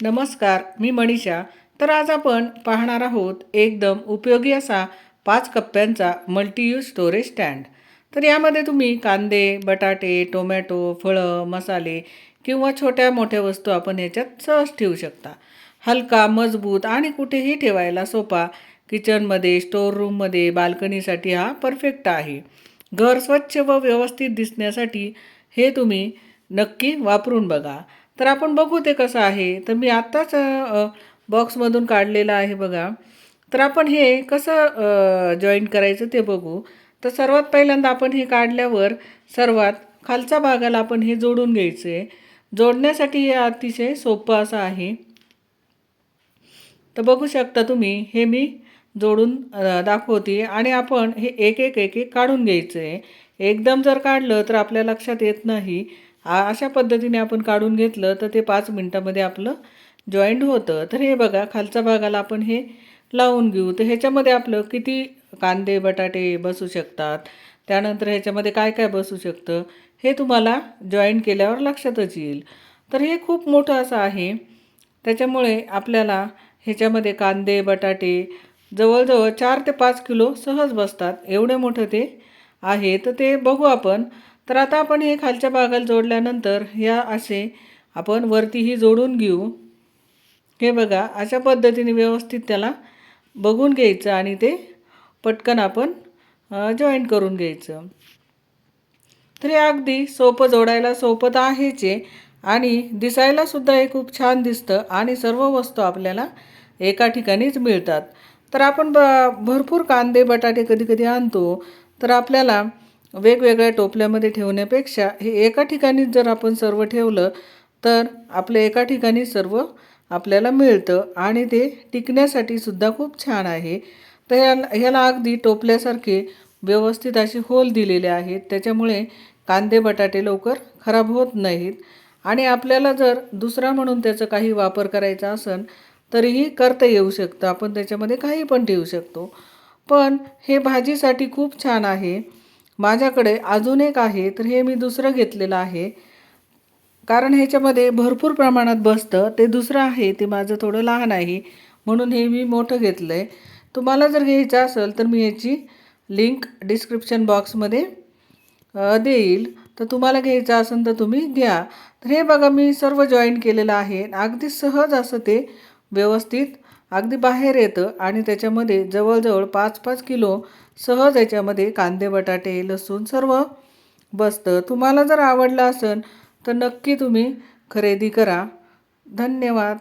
नमस्कार मी मनीषा. तर आज आपण पाहणार आहोत एकदम उपयोगी असा पाच कप्प्यांचा मल्टीयूज स्टोरेज स्टँड तर यामध्ये तुम्ही कांदे बटाटे टोमॅटो फळं मसाले किंवा छोट्या मोठ्या वस्तू आपण याच्यात सहज ठेवू शकता. हलका मजबूत आणि कुठेही ठेवायला सोपा किचनमध्ये स्टोअर रूममध्ये बाल्कनीसाठी हा परफेक्ट आहे. घर स्वच्छ व व्यवस्थित दिसण्यासाठी हे तुम्ही नक्की वापरून बघा. तर आपण बघू ते कसं आहे. तर मी आत्ताच बॉक्समधून काढलेलं आहे बघा. तर आपण हे कसं जॉईंट करायचं ते बघू. तर सर्वात पहिल्यांदा आपण हे काढल्यावर सर्वात खालच्या भागाला आपण हे जोडून घ्यायचं. आहे जोडण्यासाठी हे अतिशय सोपं असं आहे. तर बघू शकता तुम्ही हे मी जोडून दाखवते आणि आपण हे एक एक एक एक काढून घ्यायचं. आहे एकदम जर काढलं तर आपल्या लक्षात येत नाही. अशा पद्धतीने आपण काढून घेतलं तर ते पाच मिनटामध्ये आपलं जॉईंट होतं. तर हे बघा खालच्या भागाला आपण हे लावून घेऊ. तर ह्याच्यामध्ये आपलं किती कांदे बटाटे बसू शकतात? त्यानंतर ह्याच्यामध्ये काय काय बसू शकतं? हे तुम्हाला जॉईंट केल्यावर लक्षातच येईल. तर हे खूप मोठं असं आहे. त्याच्यामुळे आपल्याला ह्याच्यामध्ये कांदे बटाटे जवळजवळ चार ते पाच किलो सहज बसतात. एवढे मोठं ते आहे. तर ते बघू आपण. तर आता आपण हे खालच्या भागाला जोडल्यानंतर ह्या असे आपण वरतीही जोडून घेऊ. हे बघा अशा पद्धतीने व्यवस्थित त्याला बघून घ्यायचं आणि ते पटकन आपण जॉईंट करून घ्यायचं. तर हे अगदी सोपं जोडायला सोपं तर आहेच आहे. आणि दिसायलासुद्धा हे खूप छान दिसतं आणि सर्व वस्तू आपल्याला एका ठिकाणीच मिळतात. तर आपण ब भरपूर कांदे बटाटे कधी कधी आणतो तर आपल्याला वेगवेगळ्या टोपल्यामध्ये ठेवण्यापेक्षा हे एका ठिकाणीच जर आपण सर्व ठेवलं तर आपलं एका ठिकाणी सर्व आपल्याला मिळतं आणि ते टिकण्यासाठी सुद्धा खूप छान आहे. तर ह्याला ह्याला अगदी टोपल्यासारखे व्यवस्थित असे होल दिलेले आहेत. त्याच्यामुळे कांदे बटाटे लवकर खराब होत नाहीत. आणि आपल्याला जर दुसरा म्हणून त्याचा काही वापर करायचा असेल तरीही करता येऊ शकतं. आपण त्याच्यामध्ये काही पण ठेवू शकतो. पण हे भाजीसाठी खूप छान आहे. माझ्याकडे अजून एक आहे तर हे मी दुसरं घेतलेलं आहे. कारण ह्याच्यामध्ये भरपूर प्रमाणात बसतं ते दुसरं आहे ते माझं थोडं लहान आहे म्हणून हे मी मोठं घेतलं आहे तुम्हाला जर घ्यायचं असेल तर मी ह्याची लिंक डिस्क्रिप्शन बॉक्समध्ये देईल. तर तुम्हाला घ्यायचं असेल तर तुम्ही घ्या. तर हे बघा मी सर्व जॉईन केलेलं आहे. अगदी सहज असं ते व्यवस्थित अगदी बाहेर येतं आणि त्याच्यामध्ये जवळजवळ पाच पाच किलो सहज याच्यामध्ये कांदे बटाटे लसूण सर्व बसतं. तुम्हाला जर आवडलं असेल तर नक्की तुम्ही खरेदी करा. धन्यवाद.